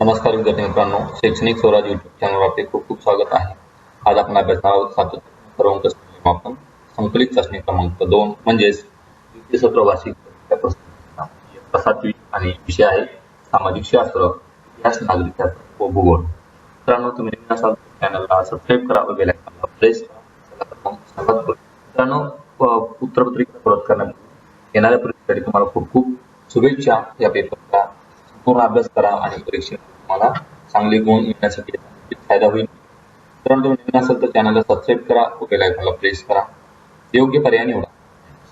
नमस्कार विद्यार्थी मित्रांनो शैक्षणिक स्वराज युट्यूब चॅनलवर आपले खूप खूप स्वागत आहे. आज आपण अभ्यासणार आहोत सातत्य सर्वांक मापन संकलित चाचणी क्रमांक दोन म्हणजेच द्वितीय सत्र वार्षिक परीक्षा सातवी आणि विषय आहे सामाजिक शास्त्र इतिहास नागरिक शास्त्र व भूगोल. मित्रांनो तुम्ही नवीन असाल चॅनलला सबस्क्राईब करा व बेल आयकॉनला प्रेस करा. मित्रांनो उत्तरपत्रिका परत करण्यापूर्वी येणाऱ्या परीक्षेसाठी तुम्हाला खूप खूप शुभेच्छा. या पेपरचा पूर्ण अभ्यास करा आणि परीक्षेत तुम्हाला चांगले गुण मिळण्यासाठी फायदा होईल. मित्रांनो तुम्ही नवीन असाल तर चॅनलला सबस्क्राईब करा व बेल आयकॉनला प्रेस करा. योग्य पर्याय निवडा.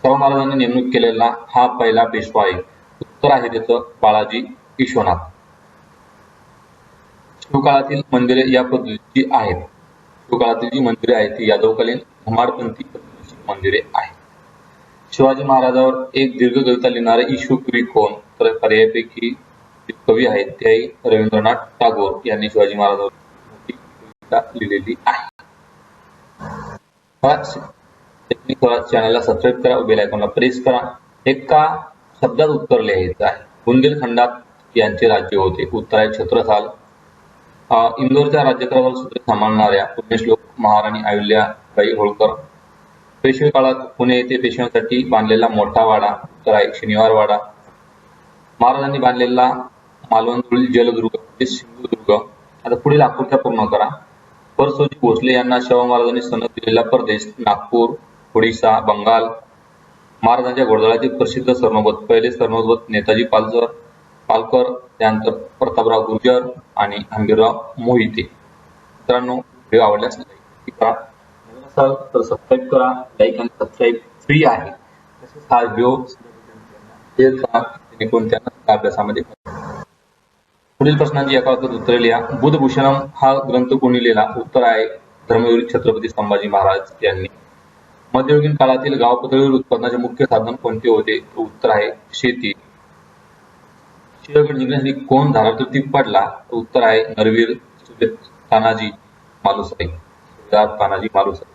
शाहू महाराजांनी नेमणूक केलेला हा पहिला पेशवा आहे उत्तर आहे त्याचं बाळाजी विश्वनाथ. शिवकाळातील मंदिरे या पद्धतीची आहेत. शिवकाळातील जी मंदिरे आहेत ती यादवकालीन धमाडपंथी पद्धतीची मंदिरे आहेत. शिवाजी महाराजावर एक दीर्घ कविता लिहिणारे ईशू कोण? तर पर्यायापैकी जे कवी आहेत ते रवींद्रनाथ टागोर यांनी शिवाजी महाराजांवर मोठी कविता लिहिलेली आहे. चॅनलला सबस्क्राईब करा बेल आयकॉनला प्रेस करा. एका शब्दात उत्तर लिहायचं आहे? बुंदेलखंडात यांचे राज्य होते. उत्तराय छत्रसाल इंदोरच्या राज्यक्रमावर सूत्र सांभाळणाऱ्या पुण्यश्लोक महाराणी अहिल्याबाई होळकर. पेशवे काळात पुणे येथे पेशव्यांसाठी बांधलेला मोठा वाडा उत्तराय शनिवार वाडा. महाराजांनी बांधलेला मालवण जलदुर्ग म्हणजे सिंधुदुर्ग. आता पुढील आकृत्या पूर्ण करा. परसोजी भोसले यांना शिवा महाराजांनी सनद दिलेला प्रदेश नागपूर ओडिसा बंगाल. महाराजांच्या घोडदळातील प्रसिद्ध सरनोबत. पहिले सरनोबत नेताजी पालकर पालकर त्यानंतर प्रतापराव गुर्जर आणि हंबीरराव मोहिते. मित्रांनो व्हिडिओ आवडल्यास लाईक करा. नवीन असाल तर सबस्क्राईब करा. लाईक आणि सबस्क्राईब फ्री आहे. तसेच हा व्हिडिओ जेणेकरून त्यांना अभ्यासामध्ये पुढील प्रश्नांची एका उत्तरे लिहा. बुधभूषणम हा ग्रंथ कोणी लिहिला? उत्तर आहे धर्मवीर छत्रपती संभाजी महाराज यांनी. मध्ययुगीन काळातील गाव पातळीवर उत्पन्नाचे मुख्य साधन कोणते होते? उत्तर आहे शेती. सिंहगड जिंकण्यासाठी कोण धारातृती पडला उत्तर आहे नरवीर तानाजी मालुसरे तानाजी मालुसरे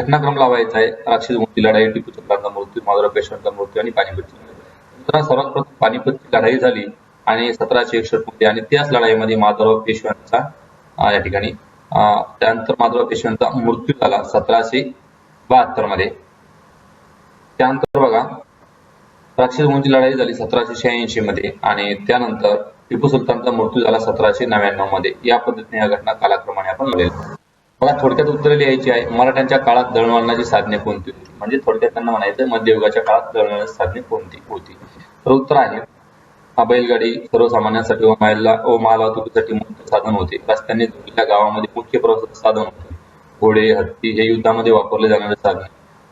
घटनाक्रम लावायचा आहे. राक्षस मूर्ती लढाई टिपू चक्रांचा मृत्यू माधुरा पेशव्यांचा मृत्यू आणि पानिपतची लढाई. सर्वात प्रथम पानिपतची लढाई झाली. आणि सतराशे एकसष्टमध्ये आणि त्याच लढाईमध्ये माधवराव पेशव्यांचा या ठिकाणी त्यानंतर माधवराव पेशव्यांचा मृत्यू झाला सतराशे बहात्तरमध्ये. त्यानंतर बघा राक्षसगुंची लढाई झाली सतराशे शहाऐंशी मध्ये आणि त्यानंतर टिपू सुलतानचा मृत्यू झाला सतराशे नव्याण्णवमध्ये. या पद्धतीने या घटना कालाक्रमाने आपण लढलेल्या मला थोडक्यात उत्तरे लिहायची आहे. मराठ्यांच्या काळात दळणवळणाची साधने कोणती होती? म्हणजे थोडक्यात त्यांना म्हणायचं मध्ययुगाच्या काळात दळणवळणाची साधने कोणती होती? तर उत्तर आहे हा बैलगाडी सर्वसामान्यांसाठी व माल व माल वाहतुकीसाठी मुख्य साधन होते. रस्त्याने जोडलेल्या गावामध्ये मुख्य प्रवासाचं साधन होते. घोडे हत्ती हे युद्धामध्ये वापरले जाणारे साधन.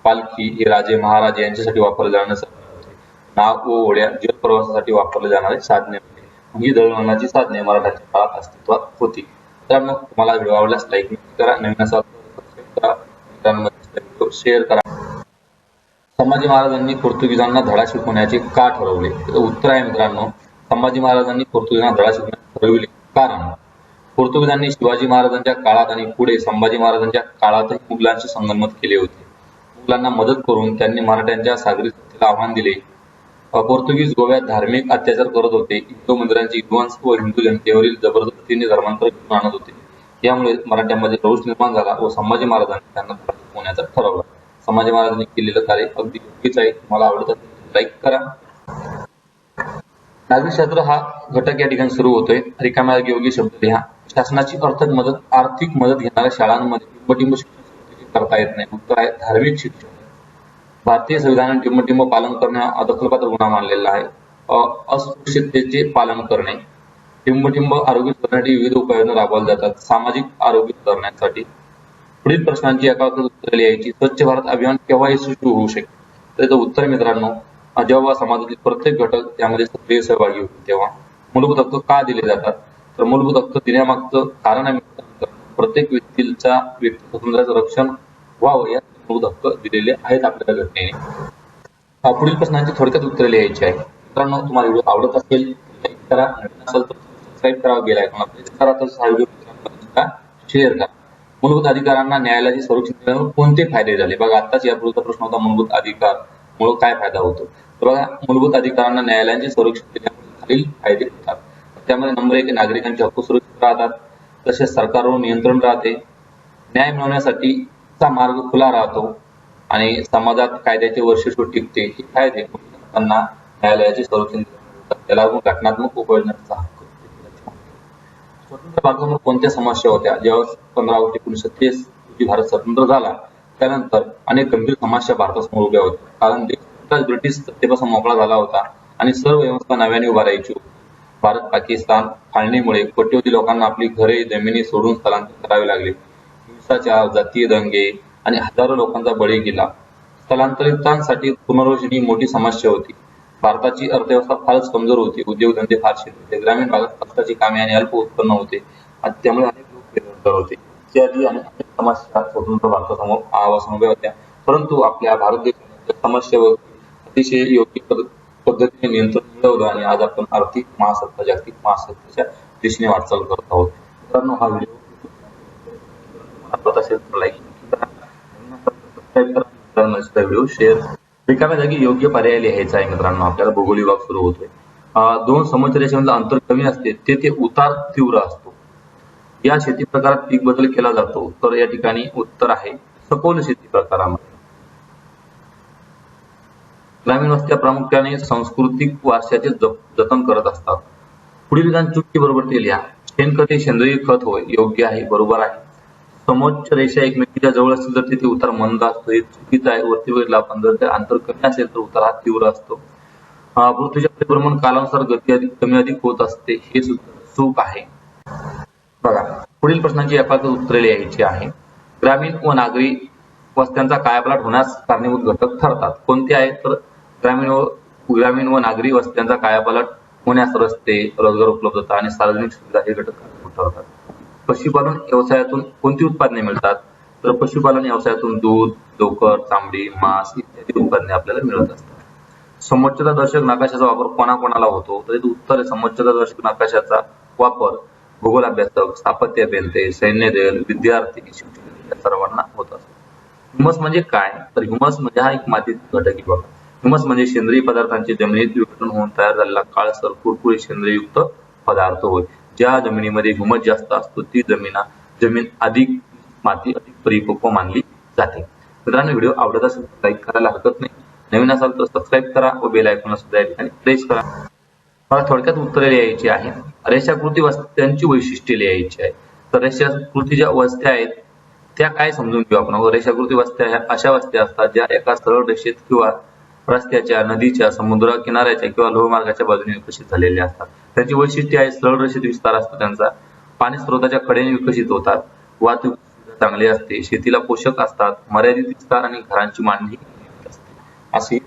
पालखी हे राजे महाराजे यांच्यासाठी वापरले जाणारे साधन होते. नाव व घोड्या जल प्रवासासाठी वापरले जाणारे साधने होते. ही दळवळणाची साधने मराठाच्या काळात अस्तित्वात होती. मित्रांनो तुम्हाला व्हिडिओ आवडल्यास लाईक करा. नवीन असा करा. शेअर करा. संभाजी महाराजांनी पोर्तुगीजांना धडा शिकवण्याचे का ठरवले? उत्तर आहे मित्रांनो संभाजी महाराजांनी पोर्तुगीजांना धडा शिकवण्याचे ठरविले कारण पोर्तुगीजांनी शिवाजी महाराजांच्या काळात आणि पुढे संभाजी महाराजांच्या काळातही मुघलांशी संगनमत केले होते. मुघलांना मदत करून त्यांनी मराठ्यांच्या सागरी सत्तेला आव्हान दिले. पोर्तुगीज गोव्यात धार्मिक अत्याचार करत होते. हिंदू मंदिरांचे विध्वंस व हिंदू जनतेवरील जबरदस्तीने धर्मांतर घडवून आणत होते. यामुळे मराठ्यांमध्ये रोष निर्माण झाला व संभाजी महाराजांनी त्यांना धडा शिकवण्याचा ठरवलं. संभाजी महाराजांनी केलेलं कार्य अगदी योग्यच आहे. तुम्हाला आवडतं लाईक करा. नागरिकशास्त्र हा घटक या ठिकाणी सुरू होतोय. रिकाम्या योग्य शब्द लिहा. शासनाची अर्थक मदत आर्थिक मदत घेणाऱ्या शाळांमध्ये टिंबटिंब शिक्षण करता येत नाही. उत्तर आहे धार्मिक शिक्षण. भारतीय संविधानाने टिंबटिंब पालन करणे हा दखलपात्र गुन्हा मानलेला आहे. अस्पृश्यतेचे पालन करणे. टिंबटिंब आरोग्य सुधारण्यासाठी विविध उपाययोजना राबवल्या जातात. सामाजिक आरोग्य सुधारण्यासाठी पुढील प्रश्नांची एका उत्तर लिहायची. स्वच्छ भारत अभियान केव्हा यशस्वी होऊ शकेल त्याचं उत्तर मित्रांनो जेव्हा समाजातील प्रत्येक घटक त्यामध्ये सक्रिय सहभागी होतील तेव्हा. मूलभूत हक्क का दिले जातात? तर मूलभूत हक्क देण्यामागचं कारण आहे प्रत्येक व्यक्तीचा व्यक्ती स्वातंत्र्याचं रक्षण व्हावं या मूलभूत हक्क दिलेले आहेत आपल्याला घटनेने. पुढील प्रश्नांची थोडक्यात उत्तरे लिहायची आहे. मित्रांनो तुम्हाला व्हिडिओ आवडत असेल लाईक करा नवीन असेल तर सबस्क्राईब करा बेल आयकॉनला करा. तर हा व्हिडिओ शेअर करा. मूलभूत अधिकारांना न्यायालयाचे संरक्षण कोणते फायदे झाले? बघा आताच यापूर्वीचा प्रश्न होता मूलभूत अधिकार मुळे काय फायदा होतो? तर बघा मूलभूत अधिकारांना न्यायालयाचे संरक्षण देण्यामुळे खालील फायदे होतात. त्यामध्ये नंबर एक नागरिकांचे हक्क सुरक्षित राहतात तसेच सरकारवर नियंत्रण राहते. न्याय मिळवण्यासाठीचा मार्ग खुला राहतो आणि समाजात कायद्याचे वर्षस्व टिकते. हे कायदे त्यांना न्यायालयाचे संरक्षण त्याला घटनात्मक उपयोजनाचा स्वतंत्र भारतामध्ये कोणत्या समस्या होत्या? जेव्हा पंधरा ऑगस्ट एकोणीसशे तीस रोजी भारत स्वतंत्र झाला त्यानंतर अनेक गंभीर समस्या भारतासमोर उभ्या होत्या. कारण देश ब्रिटिश सत्तेपासून मोकळा झाला होता आणि सर्व व्यवस्था नव्याने उभारायची भारत पाकिस्तान फाळणीमुळे कोट्यवधी लोकांना आपली घरे जमिनी सोडून स्थलांतर करावे लागले. हिंसाचार जातीय दंगे आणि हजारो लोकांचा बळी गेला. स्थलांतरितांसाठी पुनर्वसन ही मोठी समस्या होती. भारताची अर्थव्यवस्था फारच कमजोर होती. उद्योगधंदे फारसे होते. ग्रामीण भागात कष्टाची कामे आणि अल्प उत्पन्न होते. आणि त्यामुळे अनेक लोक बेरोजगार होते. इत्यादी आणि अनेक समस्या स्वतंत्र भारतासमोर आवासन होत्या. परंतु आपल्या भारत देशाने समस्येवर अतिशय योग्य पद्धतीने नियंत्रण मिळवलं आणि आज आपण आर्थिक महासत्ता जागतिक महासत्तेच्या दिशेने वाटचाल करत आहोत. मित्रांनो हा व्हिडिओ असेल तर लाईक करा. व्हिडिओ शेअर रिकाम्या जागी योग्य पर्याय लिहायचा आहे मित्रांनो. आपल्याला भूगोल विभाग सुरू होतोय. दोन समुद्राच्या अंतर कमी असते ते उतार तीव्र असतो. या शेती प्रकारात पीक बदल केला जातो. तर या ठिकाणी उत्तर आहे सखोल शेती प्रकारामध्ये. ग्रामीण वस्त्या प्रामुख्याने सांस्कृतिक वारशाचे जतन करत असतात. पुढील विधान चुकी बरोबर ते लिहा शेणखत हे सेंद्रिय खत होय योग्य आहे बरोबर आहे. समोच्च रेषा एकमेकीच्या जवळ असतील तर तिथे उतार मंद असतो. हे चुकीचं आहे. वरती वगैरे आपण जर ते अंतर कमी असेल तर उतार हा तीव्र असतो. पृथ्वीच्या परिभ्रमण कालानुसार गती अधिक कमी अधिक होत असते. हे सुद्धा चूक आहे. बघा पुढील प्रश्नांची एकाच उत्तरे लिहायची आहे. ग्रामीण व नागरी वस्त्यांचा कायापालट होण्यास कारणीभूत घटक ठरतात. कोणते आहेत तर ग्रामीण व ग्रामीण व नागरी वस्त्यांचा कायापालट होण्यास रस्ते रोजगार उपलब्धता आणि सार्वजनिक सुविधा हे घटक ठरतात. पशुपालन व्यवसायातून कोणती उत्पादने मिळतात? तर पशुपालन व्यवसायातून दूध लोकर चांबडी मांस इत्यादी उत्पादने आपल्याला मिळत असतात. समोच्चता दर्शक नकाशाचा वापर कोणाकोणाला होतो? तर उत्तर आहे समोच्चता दर्शक नकाशाचा वापर भूगोल अभ्यासक स्थापत्य अभियंते सैन्य दल विद्यार्थी शिक्षक या सर्वांना होत असतो. ह्युमस म्हणजे काय? तर ह्युमस म्हणजे हा एक मातीत घटक आहे ह्युमस म्हणजे सेंद्रिय पदार्थांचे जमिनीत विघटन होऊन तयार झालेला काळसर कुरकुरीत सेंद्रिययुक्त पदार्थ होय. ज्या जमिनीमध्ये ह्युमस जास्त असतो ती जमीन जमीन अधिक माती अधिक परिपक्व मानली जाते. मित्रांनो व्हिडिओ आवडत असेल तर लाईक करायला हरकत नाही. नवीन असाल तर सबस्क्राईब करा व बेल आयकॉनला सुद्धा या ठिकाणी प्रेस करा. मला थोडक्यात उत्तरे लिहायची आहे. रेषाकृती वस्त्यांची वैशिष्ट्ये लिहायची आहे तर रेषाकृती ज्या वस्त्या आहेत त्या काय समजून घेऊ आपण? रेषाकृती वस्त्या ह्या अशा वस्त्या असतात ज्या एका सरळ रेषेत किंवा रस्त्याच्या नदीच्या समुद्र किनाऱ्याच्या किंवा लोहमार्गाच्या बाजूने विकसित झालेल्या असतात. त्यांची वैशिष्ट्ये आहे सरळ रेषेत विस्तार असतो त्यांचा. पाणी स्रोताच्या कडेने विकसित होतात. वाहतूक चांगली असते. शेतीला पोषक असतात. मर्यादित विस्तार आणि घरांची मांडणी अशी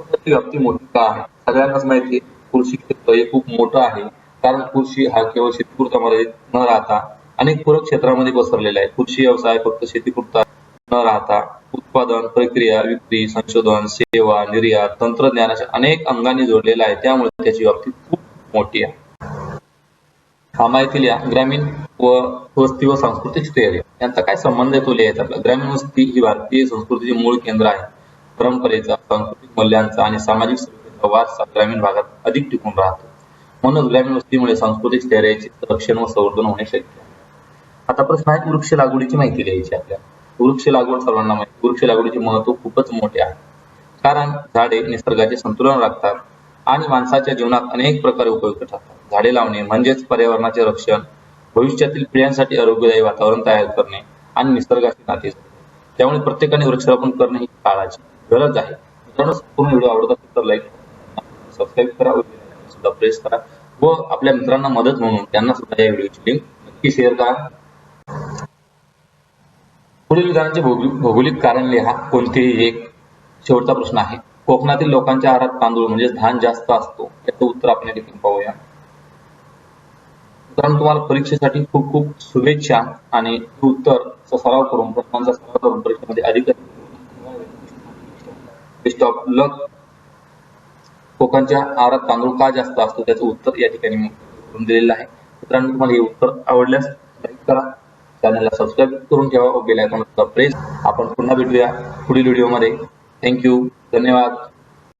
कृषी व्याप्ती मोठी का आहे. सगळ्यांनाच माहिती कृषी क्षेत्र हे खूप मोठं आहे. कारण कृषी हा केवळ शेतीपुरता मर्यादित न राहता अनेक पूरक क्षेत्रामध्ये पसरलेला आहे. कृषी व्यवसाय फक्त शेतीपुरता न राहता उत्पादन प्रक्रिया विक्री संशोधन सेवा निर्यात तंत्रज्ञानाच्या अनेक अंगांनी जोडलेला आहे. त्यामुळे त्याची व्याप्ती खूप मोठी आहे. हा या. ग्रामीण व वस्ती व सांस्कृतिक स्थैर्य यांचा काय संबंध आहे तो लिहायचा आपला? ग्रामीण वस्ती ही भारतीय संस्कृतीचे मूळ केंद्र आहे. परंपरेचा सांस्कृतिक मूल्यांचा आणि सामाजिक सुरक्षेचा वारसा ग्रामीण भागात अधिक टिकून राहतो. म्हणून ग्रामीण वस्तीमुळे सांस्कृतिक स्थैर्याचे रक्षण व संवर्धन होणे शक्य आहे. आता प्रश्न आहे वृक्ष लागवडीची माहिती लिहायची आपल्याला. वृक्ष लागवड सर्वांना माहिती. वृक्ष लागवडीचे महत्त्व खूपच मोठे आहे. कारण झाडे निसर्गाचे संतुलन राखतात आणि माणसाच्या जीवनात अनेक प्रकारे उपयुक्त ठरतात झाडे लावणे म्हणजेच पर्यावरणाचे रक्षण भविष्यातील पिढ्यांसाठी आरोग्यदायी वातावरण तयार करणे आणि निसर्गाशी नाते त्यामुळे प्रत्येकाने वृक्षारोपण करणे ही काळाची गरज आहे. मित्रांनो संपूर्ण व्हिडिओ आवडत असेल तर लाईक सबस्क्राईब करा सुद्धा प्रेस करा. व आपल्या मित्रांना मदत म्हणून त्यांना सुद्धा या व्हिडिओची लिंक नक्की शेअर करा. पुढील विधानाचे भौगोलिक भौगोलिक कारण लिहा कोणतेही एक शेवटचा प्रश्न आहे. कोकणातील लोकांच्या आहारात तांदूळ म्हणजे धान जास्त असतो. याचं उत्तर आपण या ठिकाणी पाहूया. मित्रांनो तुम्हाला परीक्षेसाठी खूप खूप शुभेच्छा आणि उत्तर सराव करून प्रश्नांचा सराव करून परीक्षेमध्ये अधिक बेस्ट ऑफ लक कोकणच्या आहारात तांदूळ का जास्त असतो त्याचं उत्तर या ठिकाणी करून दिलेलं आहे. मित्रांनो तुम्हाला हे उत्तर आवडल्यास लाईक करा. चॅनलला सबस्क्राईब करून ठेवा व बेल आयकॉन प्रेस आपण पुन्हा भेटूया पुढील व्हिडिओमध्ये थँक्यू धन्यवाद.